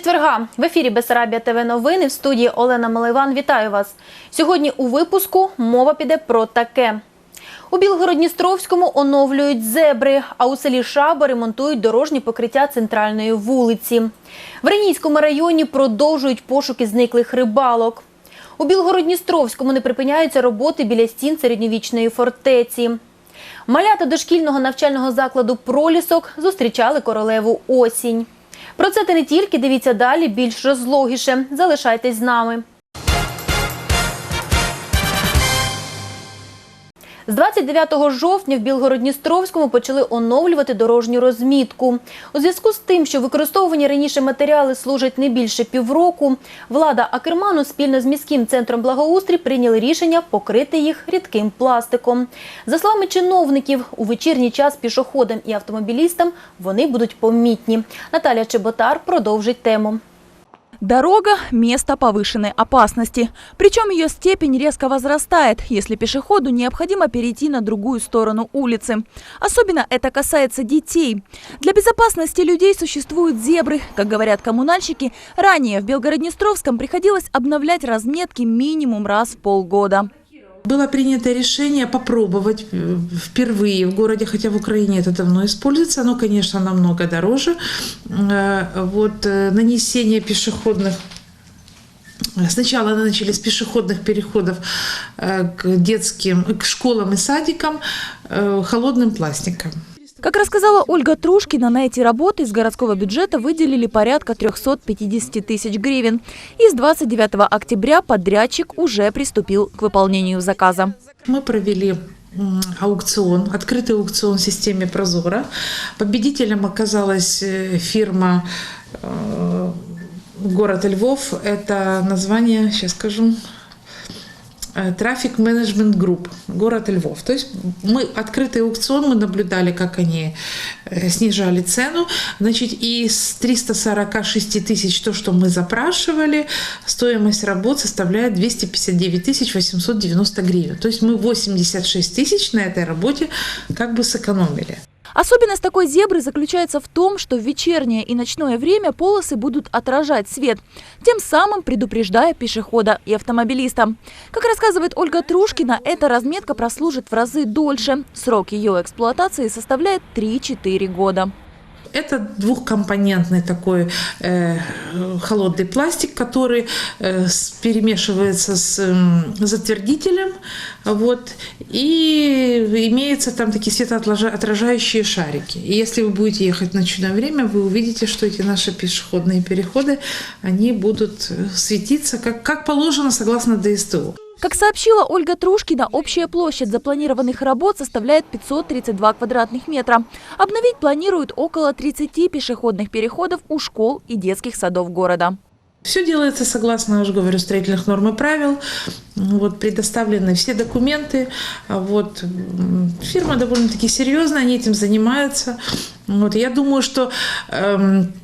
четверга в ефірі Бесарабія ТВ новини в студії Олена Маливан. Вітаю вас. Сьогодні у випуску мова піде про таке. У Білгородністровському оновлюють зебри, а у селі Шаба ремонтують дорожні покриття центральної вулиці. В Ренійському районі продовжують пошуки зниклих рибалок. У Білгородністровському не припиняються роботи біля стін середньовічної фортеці. Малята дошкільного навчального закладу Пролісок зустрічали королеву осінь. Про це та не тільки дивіться далі більш розлогіше. Залишайтесь з нами. З 29 жовтня в Білгородністровському почали оновлювати дорожню розмітку. У зв'язку з тим, що використовувані раніше матеріали служать не більше півроку, влада Акерману спільно з міським центром благоустрій прийняли рішення покрити їх рідким пластиком. За словами чиновників, у вечірній час пішоходам і автомобілістам вони будуть помітні. Наталя Чеботар продовжить тему. Дорога – место повышенной опасности. Причем ее степень резко возрастает, если пешеходу необходимо перейти на другую сторону улицы. Особенно это касается детей. Для безопасности людей существуют зебры. Как говорят коммунальщики, ранее в Белгороднестровском приходилось обновлять разметки минимум раз в полгода. Было принято решение попробовать э, впервые в городе, хотя в Украине это давно используется, оно, конечно, намного дороже. Э, Вот э, нанесение пешеходных Сначала начали с пешеходных переходов э, к детским, к школам и садикам э, холодным пластиком. Как рассказала Ольга Трушкина, на эти работы из городского бюджета выделили порядка 350 тысяч гривен. И с 29 октября подрядчик уже приступил к выполнению заказа. Мы провели аукцион, открытый аукцион в системе Прозора. Победителем оказалась э, фирма э, город Львов. Это название, сейчас скажу, Трафик Менеджмент Групп, город Львов. То есть мы открытый аукцион, мы наблюдали, как они э, снижали цену. Значит, из 346 тысяч, то, что мы запрашивали, стоимость работ составляет 259 тысяч 890 гривен. То есть мы 86 тысяч на этой работе как бы сэкономили. Особенность такой зебры заключается в том, что в вечернее и ночное время полосы будут отражать свет, тем самым предупреждая пешехода и автомобилиста. Как рассказывает Ольга Трушкина, эта разметка прослужит в разы дольше. Срок ее эксплуатации составляет 3-4 года. Это двухкомпонентный такой э, холодный пластик, который э, с- перемешивается с м, затвердителем, вот, и имеется там такие светоотражающие шарики. И если вы будете ехать в ночное время, вы увидите, что эти наши пешеходные переходы, они будут э, светиться как, как положено согласно ДСТУ. Как сообщила Ольга Трушкина, общая площадь запланированных работ составляет 532 квадратных метра. Обновить планируют около 30 пешеходных переходов у школ и детских садов города. Все делается согласно, уже говорю, строительных норм и правил. Вот, предоставлены все документы. Вот, фирма довольно-таки серьезная, они этим занимаются. Вот, я думаю, что эм,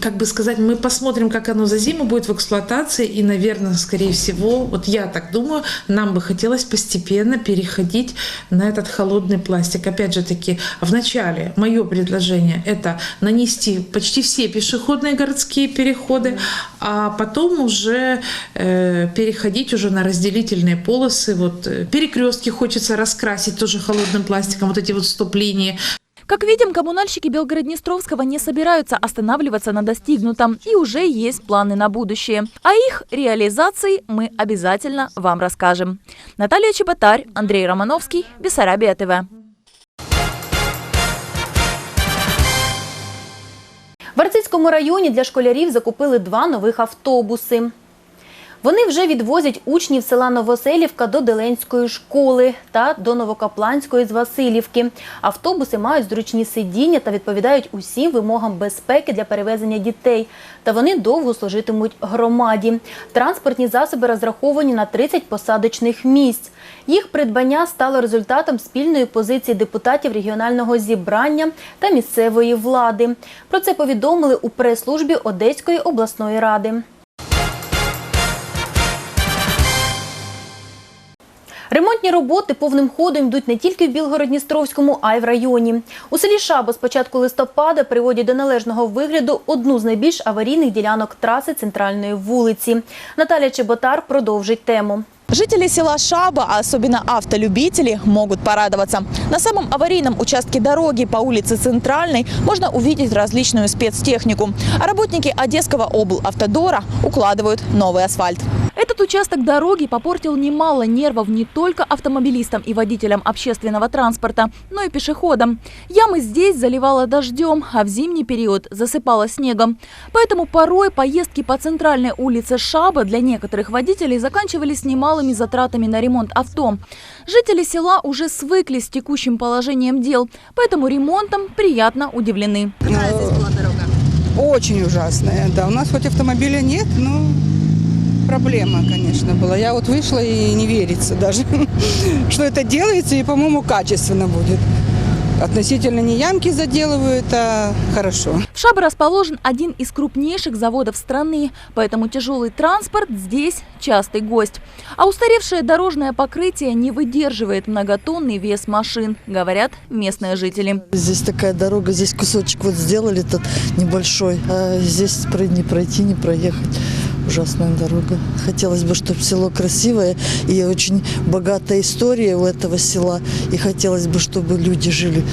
как бы сказать, мы посмотрим, как оно за зиму будет в эксплуатации, и, наверное, скорее всего, вот я так думаю, нам бы хотелось постепенно переходить на этот холодный пластик. Опять же таки, в начале мое предложение – это нанести почти все пешеходные городские переходы, а потом уже э, переходить уже на разделительные полосы. Вот э, перекрестки хочется раскрасить тоже холодным пластиком, вот эти вот стоп-линии. Как видим, коммунальщики Белгороднестровского не собираются останавливаться на достигнутом и уже есть планы на будущее. О их реализации мы обязательно вам расскажем. Наталья Чеботарь, Андрей Романовский, Бессарабия ТВ. В Арцизькому районі для школярів закупили два нових автобуси. Вони вже відвозять учнів села Новоселівка до Деленської школи та до Новокапланської з Васильівки. Автобуси мають зручні сидіння та відповідають усім вимогам безпеки для перевезення дітей. Та вони довго служитимуть громаді. Транспортні засоби розраховані на 30 посадочних місць. Їх придбання стало результатом спільної позиції депутатів регіонального зібрання та місцевої влади. Про це повідомили у прес-службі Одеської обласної ради. Ремонтні роботи повним ходом йдуть не тільки в Білгород-Дністровському, а й в районі. У селі Шаба з початку листопада приводять до належного вигляду одну з найбільш аварійних ділянок траси центральної вулиці. Наталя Чеботар продовжить тему. Жители села Шаба, а особенно автолюбители, могут порадоваться. На самом аварийном участке дороги по улице Центральной можно увидеть различную спецтехнику. А работники Одесского облавтодора укладывают новый асфальт. Этот участок дороги попортил немало нервов не только автомобилистам и водителям общественного транспорта, но и пешеходам. Ямы здесь заливало дождем, а в зимний период засыпало снегом. Поэтому порой поездки по центральной улице Шаба для некоторых водителей заканчивались немалыми затратами на ремонт авто. Жители села уже свыклись с текущим положением дел, поэтому ремонтом приятно удивлены. Очень ужасная, да. У нас хоть автомобиля нет, но проблема, конечно, была. Я вот вышла и не верится даже, что это делается и, по-моему, качественно будет. Относительно не ямки заделывают, а хорошо. В Шабе расположен один из крупнейших заводов страны, поэтому тяжелый транспорт здесь частый гость. А устаревшее дорожное покрытие не выдерживает многотонный вес машин, говорят местные жители. Здесь такая дорога, здесь кусочек вот сделали этот небольшой, а здесь не пройти, не проехать. Ужасная дорога. Хотелось бы, чтобы село красивое и очень богатая история у этого села. И хотелось бы, чтобы люди жили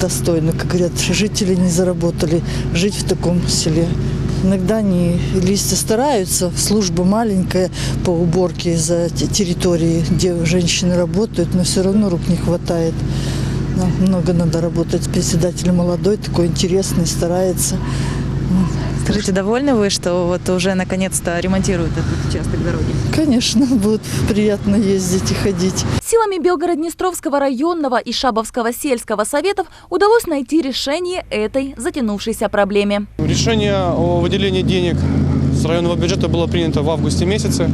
достойно, как говорят, жители не заработали жить в таком селе. Иногда они листья стараются, служба маленькая по уборке за те- территории, где женщины работают, но все равно рук не хватает. Много надо работать. Председатель молодой, такой интересный, старается. Скажите, довольны вы, что вот уже наконец-то ремонтируют этот участок дороги? Конечно, будет приятно ездить и ходить. Силами Белгород-Днестровского районного и Шабовского сельского советов удалось найти решение этой затянувшейся проблеме. Решение о выделении денег с районного бюджета было принято в августе месяце.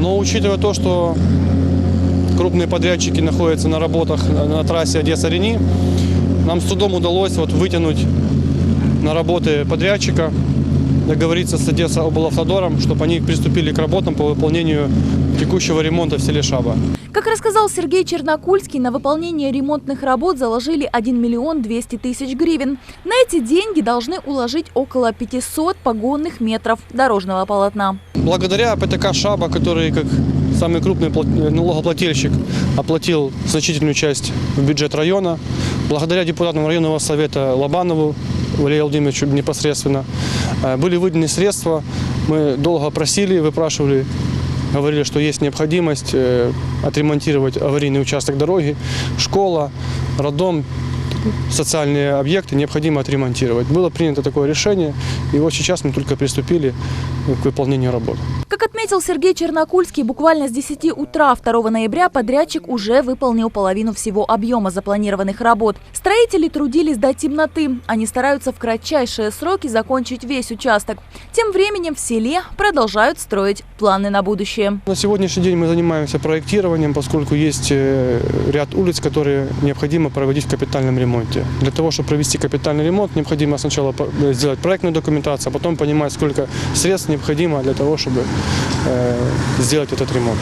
Но учитывая то, что крупные подрядчики находятся на работах на трассе Одесса-Рени, нам с трудом удалось вот вытянуть на работы подрядчика, договориться с Одесса облавтодором, чтобы они приступили к работам по выполнению текущего ремонта в селе Шаба. Как рассказал Сергей Чернокульский, на выполнение ремонтных работ заложили 1 миллион 200 тысяч гривен. На эти деньги должны уложить около 500 погонных метров дорожного полотна. Благодаря ПТК «Шаба», который как самый крупный пла- налогоплательщик оплатил значительную часть в бюджет района, благодаря депутатам районного совета Лобанову Валерию Владимировичу непосредственно, э, были выделены средства. Мы долго просили, выпрашивали, говорили, что есть необходимость э, отремонтировать аварийный участок дороги, школа, роддом, социальные объекты необходимо отремонтировать. Было принято такое решение, и вот сейчас мы только приступили к выполнению работ. Как отметил Сергей Чернокульский, буквально с 10 утра 2 ноября подрядчик уже выполнил половину всего объема запланированных работ. Строители трудились до темноты. Они стараются в кратчайшие сроки закончить весь участок. Тем временем в селе продолжают строить планы на будущее. На сегодняшний день мы занимаемся проектированием, поскольку есть э, ряд улиц, которые необходимо проводить в капитальном ремонте. Для того, чтобы провести капитальный ремонт, необходимо сначала сделать проектную документацию, а потом понимать, сколько средств необходимо для того, чтобы сделать этот ремонт.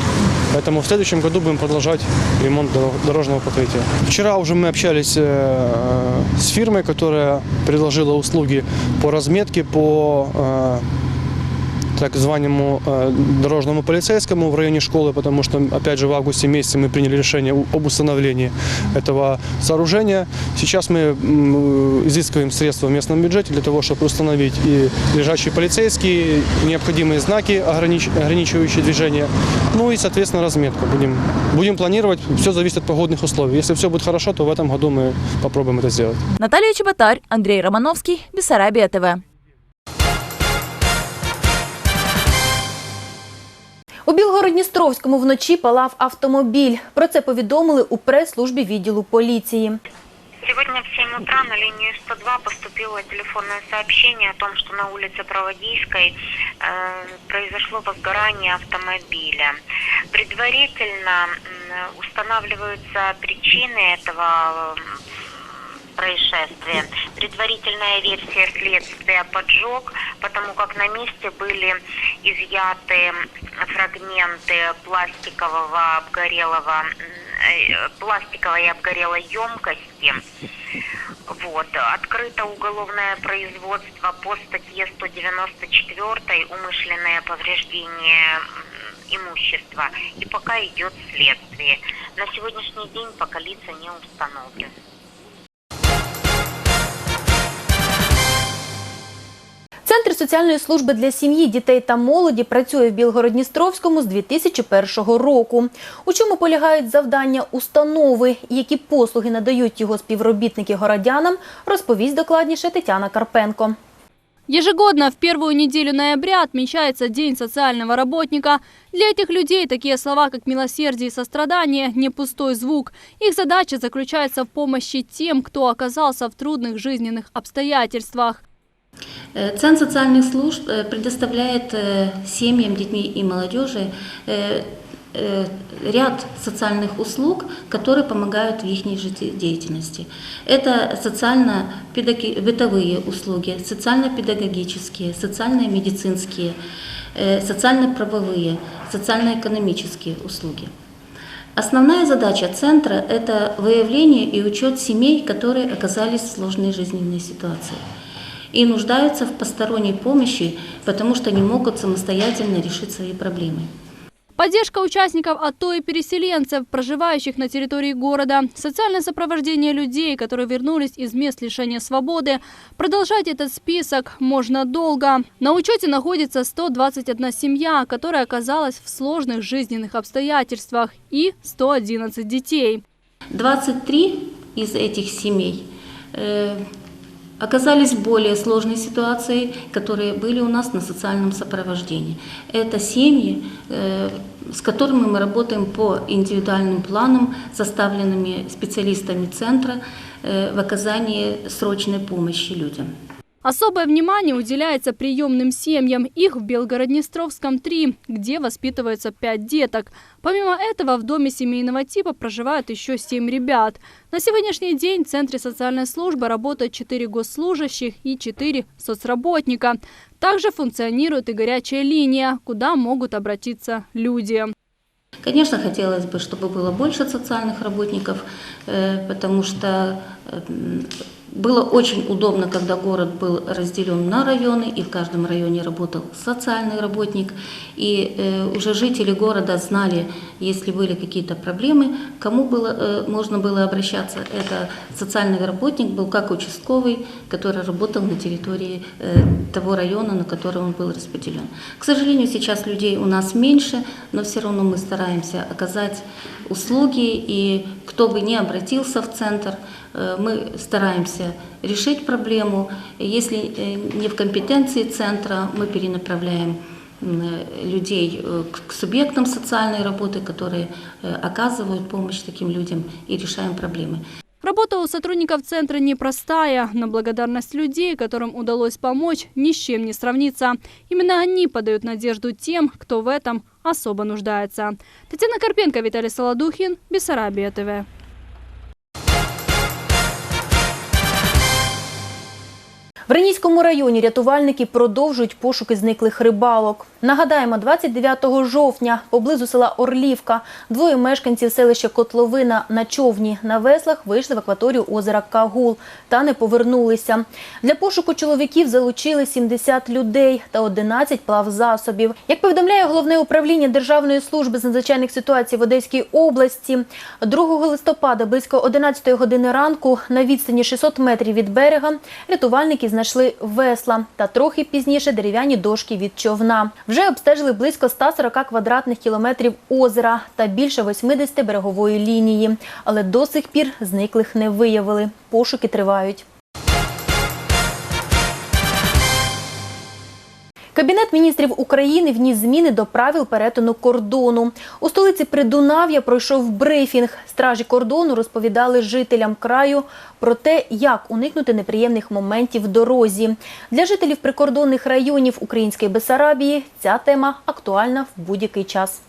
Поэтому в следующем году будем продолжать ремонт доро- дорожного покрытия. Вчера уже мы общались э, с фирмой, которая предложила услуги по разметке, по э, так званому э, дорожному полицейскому в районе школы, потому что, опять же, в августе месяце мы приняли решение об установлении этого сооружения. Сейчас мы изыскиваем средства в местном бюджете для того, чтобы установить и лежачие полицейские, необходимые знаки, огранич- ограничивающие движение, ну и, соответственно, разметку. Будем, будем планировать, все зависит от погодных условий. Если все будет хорошо, то в этом году мы попробуем это сделать. Наталья Чеботарь, Андрей Романовский, Бессарабия ТВ. У Білгород-Дністровському вночі палав автомобіль. Про це повідомили у прес-службі відділу поліції. Сегодня в 7 утра на линию 102 поступило телефонное сообщение о том, что на улице Проводийской э, произошло возгорание автомобиля. Предварительно м, устанавливаются причины этого м, происшествия. Предварительная версия следствия – поджог, потому как на месте были изъяты фрагменты пластикового обгорелого э, пластиковой обгорелой емкости. Вот. Открыто уголовное производство по статье 194 «Умышленное повреждение имущества». И пока идет следствие. На сегодняшний день пока лица не установлены. соціальної служби для сім'ї, дітей та молоді працює в Білгородністровському з 2001 року. У чому полягають завдання установи і які послуги надають його співробітники городянам, розповість докладніше Тетяна Карпенко. Ежегодно в первую неделю ноября отмечается День социального работника. Для этих людей такие слова, как милосердие и сострадание, не пустой звук. Их задача заключается в помощи тем, кто оказался в трудных жизненных обстоятельствах. Э, Центр социальных служб э, предоставляет э, семьям, детьми и молодежи ряд социальных услуг, которые помогают в их жизнедеятельности. Это социально-бытовые услуги, социально-педагогические, социально-медицинские, социально-правовые, социально-экономические услуги. Основная задача центра – это выявление и учет семей, которые оказались в сложной жизненной ситуации и нуждаются в посторонней помощи, потому что не могут самостоятельно решить свои проблемы. Поддержка участников АТО и переселенцев, проживающих на территории города, социальное сопровождение людей, которые вернулись из мест лишения свободы. Продолжать этот список можно долго. На учете находится 121 семья, которая оказалась в сложных жизненных обстоятельствах, и 111 детей. 23 из этих семей э, оказались в более сложной ситуации, которые были у нас на социальном сопровождении. Это семьи, э, с которыми мы работаем по индивидуальным планам, составленными специалистами центра э, в оказании срочной помощи людям. Особое внимание уделяется приемным семьям. Их в Белгороднестровском три, где воспитываются пять деток. Помимо этого, в доме семейного типа проживают еще семь ребят. На сегодняшний день в Центре социальной службы работают четыре госслужащих и четыре соцработника. Также функционирует и горячая линия, куда могут обратиться люди. Конечно, хотелось бы, чтобы было больше социальных работников, э, потому что э, было очень удобно, когда город был разделен на районы, и в каждом районе работал социальный работник. И э, уже жители города знали, если были какие-то проблемы, к кому было, э, можно было обращаться. Это социальный работник был как участковый, который работал на территории э, того района, на который он был распределен. К сожалению, сейчас людей у нас меньше, но все равно мы стараемся оказать услуги, и кто бы ни обратился в центр, э, мы стараемся решить проблему. Если э, не в компетенции центра, мы перенаправляем м, э, людей э, к- к субъектам социальной работы, которые э, оказывают помощь таким людям и решаем проблемы. Работа у сотрудников центра непростая, но благодарность людей, которым удалось помочь, ни с чем не сравнится. Именно они подают надежду тем, кто в этом особо нуждается. Татьяна Карпенко, Виталий Солодухин, Бессарабия ТВ. В Ренійському районі рятувальники продовжують пошуки зниклих рибалок. Нагадаємо, 29 жовтня поблизу села Орлівка двоє мешканців селища Котловина на човні на веслах вийшли в акваторію озера Кагул та не повернулися. Для пошуку чоловіків залучили 70 людей та 11 плавзасобів. Як повідомляє головне управління Державної служби з надзвичайних ситуацій в Одеській області, 2 листопада близько 11 години ранку на відстані 600 метрів від берега рятувальники знайшли весла та трохи пізніше дерев'яні дошки від човна. Вже обстежили близько 140 квадратних кілометрів озера та більше 80 берегової лінії, але до сих пір зниклих не виявили. Пошуки тривають. Кабінет міністрів України вніс зміни до правил перетину кордону. У столиці Придунав'я пройшов брифінг. Стражі кордону розповідали жителям краю про те, як уникнути неприємних моментів в дорозі. Для жителів прикордонних районів Української Бесарабії ця тема актуальна в будь-який час.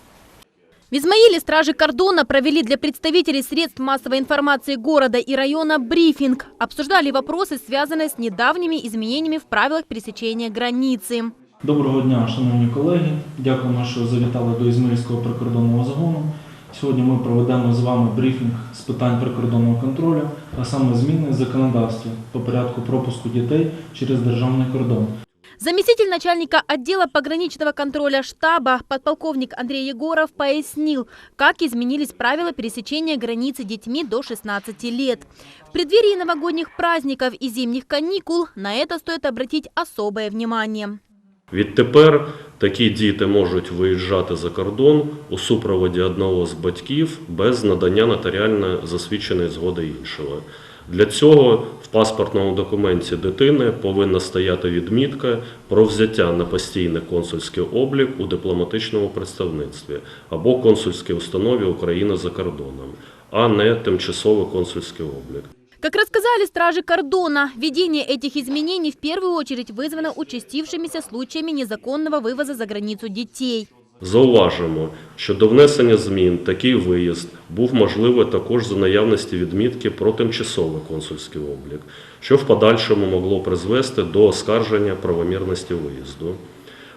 В Измаиле стражи кордона провели для представителей средств массовой информации города и района брифинг. Обсуждали вопросы, связанные с недавними изменениями в правилах пересечения границы. Доброго дня, шановні колеги. Дякуємо, що завітали до Ізмаїльського прикордонного загону. Сьогодні ми проведемо з вами брифінг з питань прикордонного контролю, а саме зміни в законодавстві по порядку пропуску дітей через державний кордон. Заместитель начальника отдела пограничного контроля штаба, подполковник Андрей Егоров, пояснил, как изменились правила пересечения границы детьми до 16 лет. В преддверии новогодних праздников и зимних каникул на это стоит обратить особое внимание. Відтепер такі діти можуть виїжджати за кордон у супроводі одного з батьків без надання нотаріально засвідченої згоди іншого. Для цього в паспортному документі дитини повинна стояти відмітка про взяття на постійний консульський облік у дипломатичному представництві або консульській установі України за кордоном, а не тимчасовий консульський облік. Как рассказали стражи кордона, введение этих изменений в первую очередь вызвано участившимися случаями незаконного вывоза за границу детей. Зауважимо, що до внесення змін такий виїзд був можливий також за наявності відмітки про тимчасовий консульський облік, що в подальшому могло призвести до оскарження правомірності виїзду.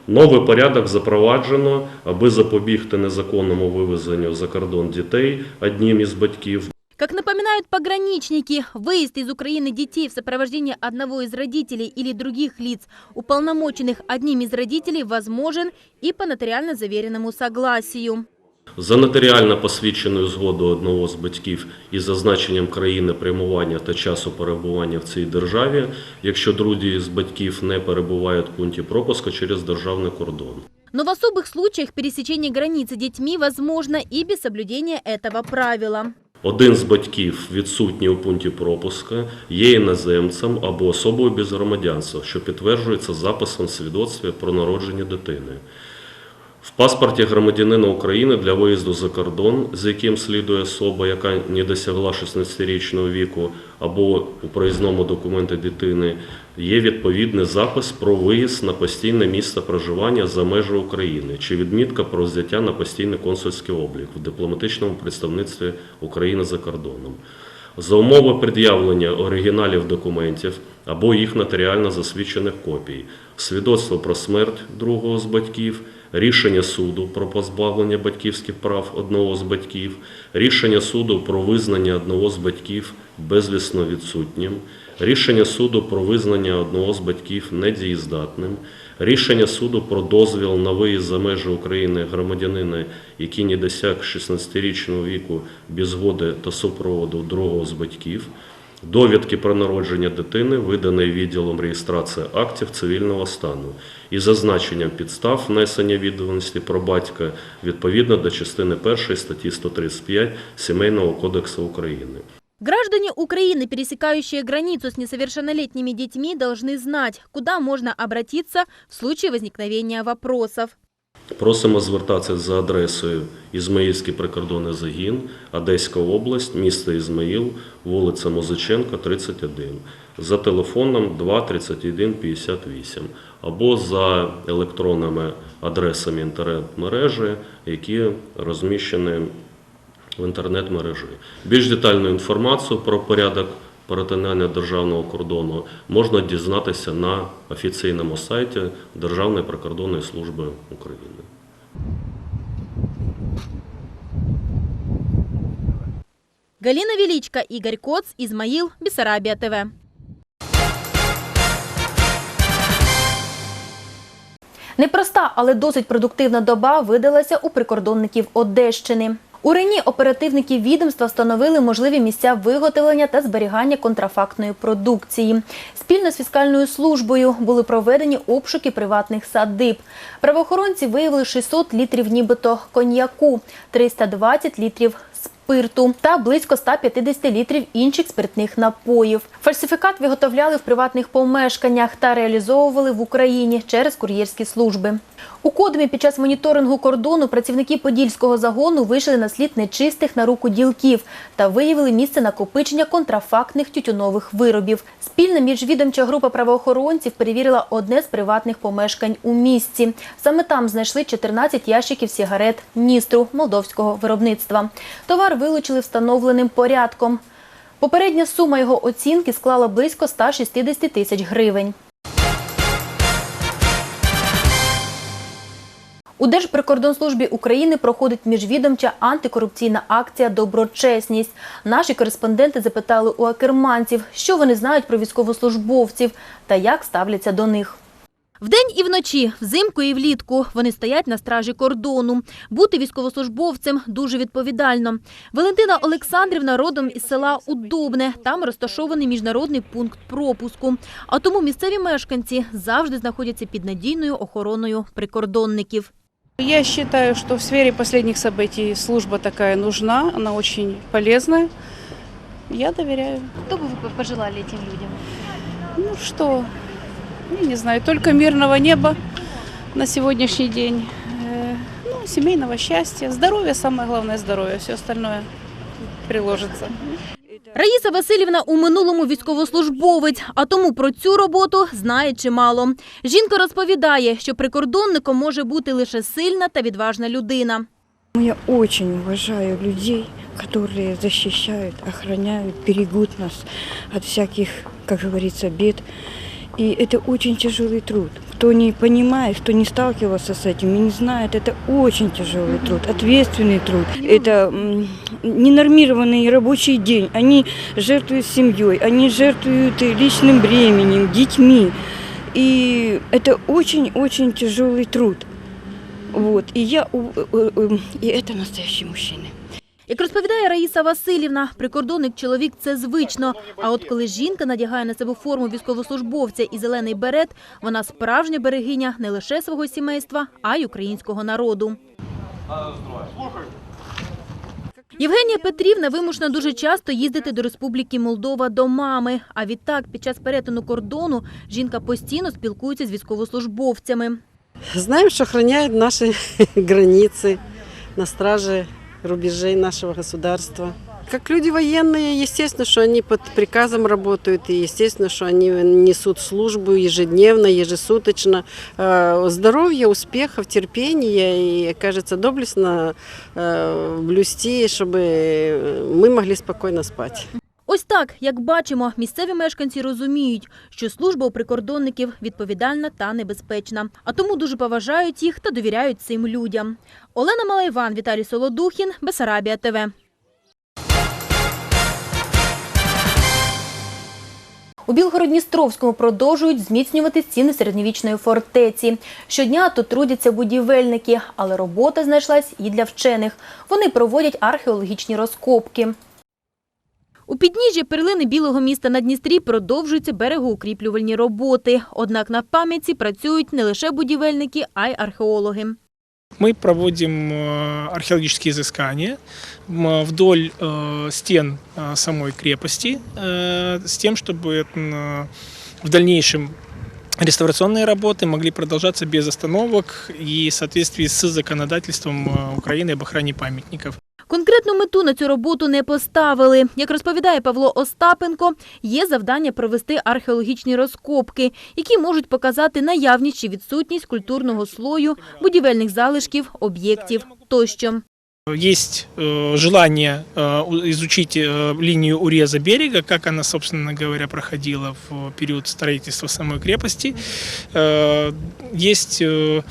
Новий порядок запроваджено, аби запобігти незаконному вивезенню за кордон дітей одним із батьків Как напоминают пограничники, выезд из Украины детей в сопровождении одного из родителей или других лиц, уполномоченных одним из родителей, возможен и по нотариально заверенному согласию. За нотаріально посвідченою згодою одного з батьків із зазначенням країни прямування та часу перебування в цій державі, якщо другі з батьків не перебувають в пункті пропуску через державний кордон. Но в особых случаях пересечение границы детьми возможно и без соблюдения этого правила. Один з батьків відсутній у пункті пропуска, є іноземцем або особою без громадянства, що підтверджується записом в свідоцтві про народження дитини. В паспорті громадянина України для виїзду за кордон, з яким слідує особа, яка не досягла 16-річного віку, або у проїзному документі дитини, є відповідний запис про виїзд на постійне місце проживання за межі України чи відмітка про взяття на постійний консульський облік в дипломатичному представництві України за кордоном. За умови пред'явлення оригіналів документів або їх нотаріально засвідчених копій, свідоцтво про смерть другого з батьків, рішення суду про позбавлення батьківських прав одного з батьків, рішення суду про визнання одного з батьків безвісно відсутнім, рішення суду про визнання одного з батьків недієздатним, рішення суду про дозвіл на виїзд за межі України громадянина, який не досяг 16-річного віку без згоди та супроводу другого з батьків, довідки про народження дитини, виданої відділом реєстрації актів цивільного стану, і зазначенням підстав внесення відомості про батька відповідно до частини 1 статті 135 Сімейного кодексу України. Граждане Украины, пересекающие границу с несовершеннолетними детьми, должны знать, куда можно обратиться в случае возникновения вопросов. Просимо звертатися за адресою Ізмаїльський прикордонний загін, Одеська область, місто Ізмаїл, вулиця Музиченка, 31, за телефоном 2 31 58 або за електронними адресами інтернет-мережі, які розміщені в інтернет-мережі. Більш детальну інформацію про порядок перетинання державного кордону можна дізнатися на офіційному сайті Державної прикордонної служби України. Галина Величко, Игорь Коц, Измаил, Бессарабия ТВ. Непроста, але досить продуктивна доба видалася у прикордонників Одещини. У Рені оперативники відомства встановили можливі місця виготовлення та зберігання контрафактної продукції. Спільно з фіскальною службою були проведені обшуки приватних садиб. Правоохоронці виявили 600 літрів нібито коньяку, 320 літрів спирту та близько 150 літрів інших спиртних напоїв. Фальсифікат виготовляли в приватних помешканнях та реалізовували в Україні через кур'єрські служби. У Кодимі під час моніторингу кордону працівники подільського загону вийшли на слід нечистих на руку ділків та виявили місце накопичення контрафактних тютюнових виробів. Спільна міжвідомча група правоохоронців перевірила одне з приватних помешкань у місті. Саме там знайшли 14 ящиків сігарет Ністру молдовського виробництва. Товар вилучили встановленим порядком. Попередня сума його оцінки склала близько 160 тисяч гривень. У Держприкордонслужбі України проходить міжвідомча антикорупційна акція Доброчесність. Наші кореспонденти запитали у акерманців, що вони знають про військовослужбовців та як ставляться до них. Вдень і вночі, взимку і влітку вони стоять на стражі кордону. Бути військовослужбовцем дуже відповідально. Валентина Олександрівна родом із села Удобне. Там розташований міжнародний пункт пропуску. А тому місцеві мешканці завжди знаходяться під надійною охороною прикордонників. Я считаю, что в сфере последних событий служба такая нужна, она очень полезная. Я доверяю. Що б ви пожелали цим людям? Ну что, я не знаю, только мирного неба на сегодняшний день. Э, Ну, семейного счастья, здоровья, самое главное здоровье, все остальное приложится. Раїса Васильівна у минулому військовослужбовець, а тому про цю роботу знає чимало. Жінка розповідає, що прикордонником може бути лише сильна та відважна людина. Я очень уважаю людей, которые защищают, охраняют, берегут нас от всяких, как говорится, бед. И это очень тяжелый труд. Кто не понимает, кто не сталкивался с этим и не знает, это очень тяжелый труд, ответственный труд. Это м, ненормированный рабочий день. Они жертвуют семьей, они жертвуют личным временем, детьми. И это очень-очень тяжелый труд. Вот. И я, у- у- у- и это настоящие мужчины. Як розповідає Раїса Васильівна, прикордонник чоловік це звично. А от коли жінка надягає на себе форму військовослужбовця і зелений берет, вона справжня берегиня не лише свого сімейства, а й українського народу. Євгенія Петрівна вимушена дуже часто їздити до Республіки Молдова до мами. А відтак, під час перетину кордону, жінка постійно спілкується з військовослужбовцями. Знаем, что охраняют наши границы на страже рубежей нашего государства. Как люди военные, естественно, что они под приказом работают, и естественно, что они несут службу ежедневно, ежесуточно. Э, Здоровья, успехов, терпения и, кажется, доблестно э, блюсти, чтобы мы могли спокойно спать. Так, як бачимо, місцеві мешканці розуміють, що служба у прикордонників відповідальна та небезпечна, а тому дуже поважають їх та довіряють цим людям. Олена Малайван, Віталій Солодухін, Бесарабія ТВ. У Білгород-Дністровському продовжують зміцнювати стіни середньовічної фортеці. Щодня тут трудяться будівельники, але робота знайшлась і для вчених. Вони проводять археологічні розкопки. У підніжжі перлини білого міста на Дністрі продовжуються берегоукріплювальні роботи. Однак на пам'ятці працюють не лише будівельники, а й археологи. Мы проводим э, археологические изыскания м, вдоль э, стен э, самой крепости э, с тем, чтобы м, в дальнейшем реставрационные работы могли продолжаться без остановок и в соответствии с законодательством э, Украины об охране памятников. Конкретну мету на цю роботу не поставили. Як розповідає Павло Остапенко, є завдання провести археологічні розкопки, які можуть показати наявність чи відсутність культурного слою, будівельних залишків, об'єктів тощо. Есть э, желание э, у- изучить э, линию уреза берега, как она, собственно говоря, проходила в период строительства самой крепости. Э, есть э,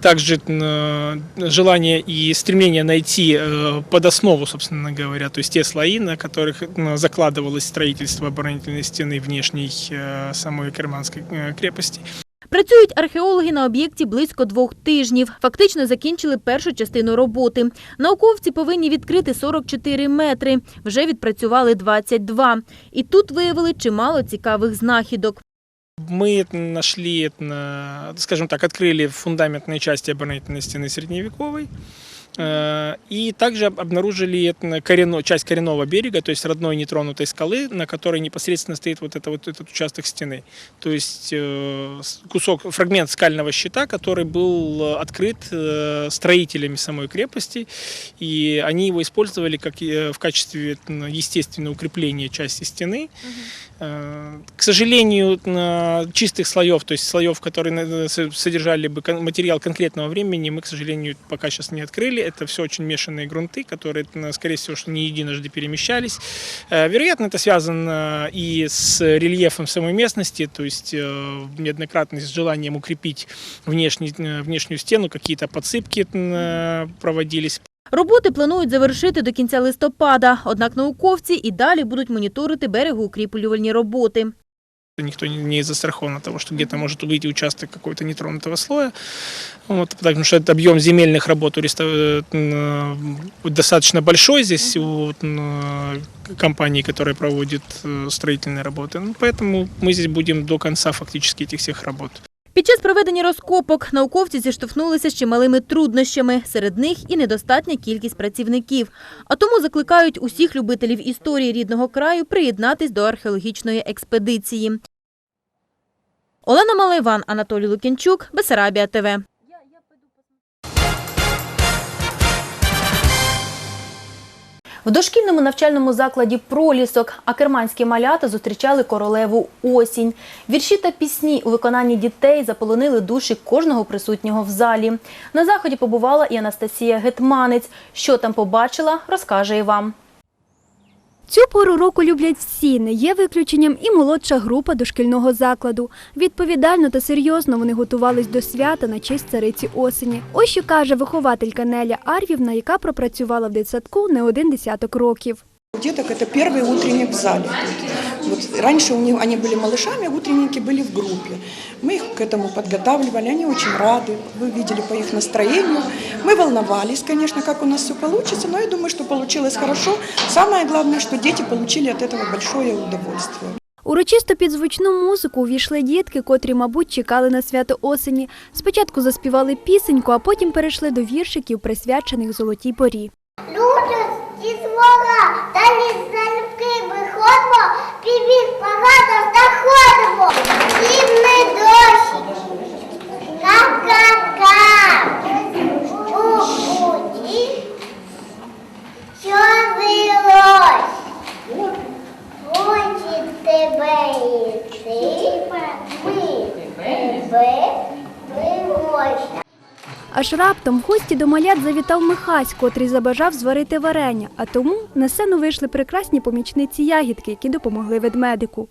также э, желание и стремление найти э, под основу, собственно говоря, то есть те слои, на которых э, закладывалось строительство оборонительной стены внешней э, самой Керманской э, крепости. Працюють археологи на об'єкті близько двох тижнів. Фактично закінчили першу частину роботи. Науковці повинні відкрити 44 метри. Вже відпрацювали 22. І тут виявили чимало цікавих знахідок. Мы нашли, скажем так, открыли фундаментные части оборонительной стены средневековой. Э, И также об- обнаружили корено- часть коренного берега, то есть родной нетронутой скалы, на которой непосредственно стоит вот, это, вот этот участок стены. То есть э, кусок, фрагмент скального щита, который был э, открыт строителями самой крепости, и они его использовали как в качестве м, естественного укрепления части стены. Э, К сожалению, чистых слоев, то есть слоев, которые со- содержали бы материал конкретного времени, мы, к сожалению, пока сейчас не открыли. Это все очень мешанные грунты, которые, скорее всего, что не единожды перемещались. Э, Вероятно, это связано и с рельефом самой местности, то есть э, неоднократно с желанием укрепить э, внешнюю стену, какие-то подсыпки э, проводились. Роботи планують завершити до кінця листопада, однак науковці і далі будуть моніторити берегоукріплювальні роботи. Никто не- не застрахован от того, что где-то может выйти участок какого-то нетронутого слоя. Вот, потому что это объем земельных работ у реста- э, м, э, достаточно большой здесь у м, компании, которая проводит э, строительные работы. Ну, поэтому мы здесь будем до конца фактически этих всех работ. Під час проведення розкопок науковці зіштовхнулися з чималими труднощами. Серед них і недостатня кількість працівників. А тому закликають усіх любителів історії рідного краю приєднатись до археологічної експедиції. Олена Малайван, Анатолій Лукінчук, Бесарабія ТВ. В дошкільному навчальному закладі «Пролісок» акерманські малята зустрічали королеву осінь. Вірші та пісні у виконанні дітей заполонили душі кожного присутнього в залі. На заході побувала і Анастасія Гетманець. Що там побачила, розкаже і вам. Цю пору року люблять всі, не є виключенням і молодша група дошкільного закладу. Відповідально та серйозно вони готувались до свята на честь цариці осені. Ось що каже вихователька Неля Арвівна, яка пропрацювала в дитсадку не один десяток років. У деток это первый утренник в зале. Вот раньше у них они были малышами, а утренники были в группе. Мы их к этому подготавливали, они очень рады. Вы видели по их настроению. Мы волновались, конечно, как у нас все получится, но я думаю, что получилось хорошо. Самое главное, что дети получили от этого большое удовольствие. Урочисто під звучну музику увійшли дітки, котрі, мабуть, чекали на свято осені. Спочатку заспівали пісеньку, а потім перейшли до віршиків, присвячених золотій порі. Люди зі свого, та ні залюбки виходимо, півік багато та Срібний гості до малят завітав Михась, котрий забажав зварити варення, а тому на сцену вийшли прекрасні помічниці ягідки, які допомогли ведмедику.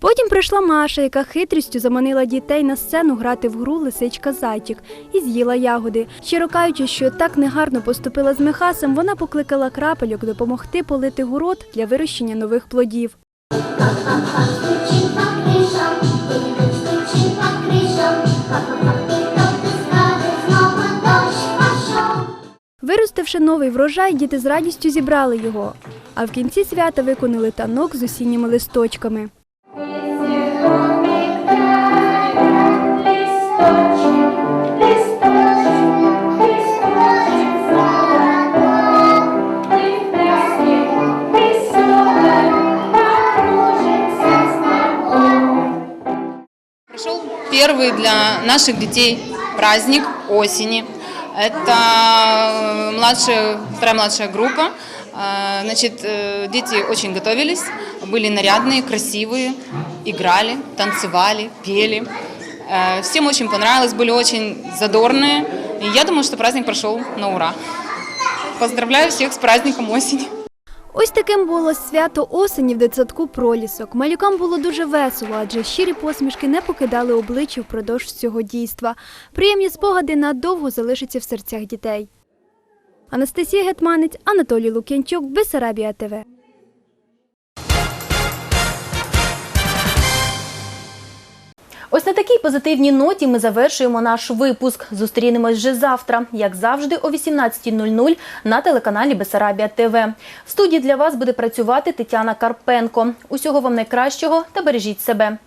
Потім прийшла Маша, яка хитрістю заманила дітей на сцену грати в гру лисичка зайчик і з'їла ягоди. Щиро кажучи, що так негарно поступила з Михасом, вона покликала крапельок допомогти полити город для вирощення нових плодів. Виростивши новий врожай, діти з радістю зібрали його, а в кінці свята виконали танок з осінніми листочками. Прошел первый для наших детей праздник осени. Это младшая, вторая младшая группа. А, Значит, э, дети очень готовились, были нарядные, красивые, играли, танцевали, пели. Э, Всем очень понравилось, были очень задорные. И я думаю, что праздник прошел на ура. Поздравляю всех с праздником осени. Ось таким було свято осені в дитсадку пролісок. Малюкам було дуже весело, адже щирі посмішки не покидали обличчя впродовж цього дійства. Приємні спогади надовго залишаться в серцях дітей. Анастасія Гетманець, Анатолій Лук'янчук, Бесарабія ТВ. Ось на такій позитивній ноті ми завершуємо наш випуск. Зустрінемось вже завтра, як завжди, о 18.00 на телеканалі Бесарабія ТВ. В студії для вас буде працювати Тетяна Карпенко. Усього вам найкращого та бережіть себе.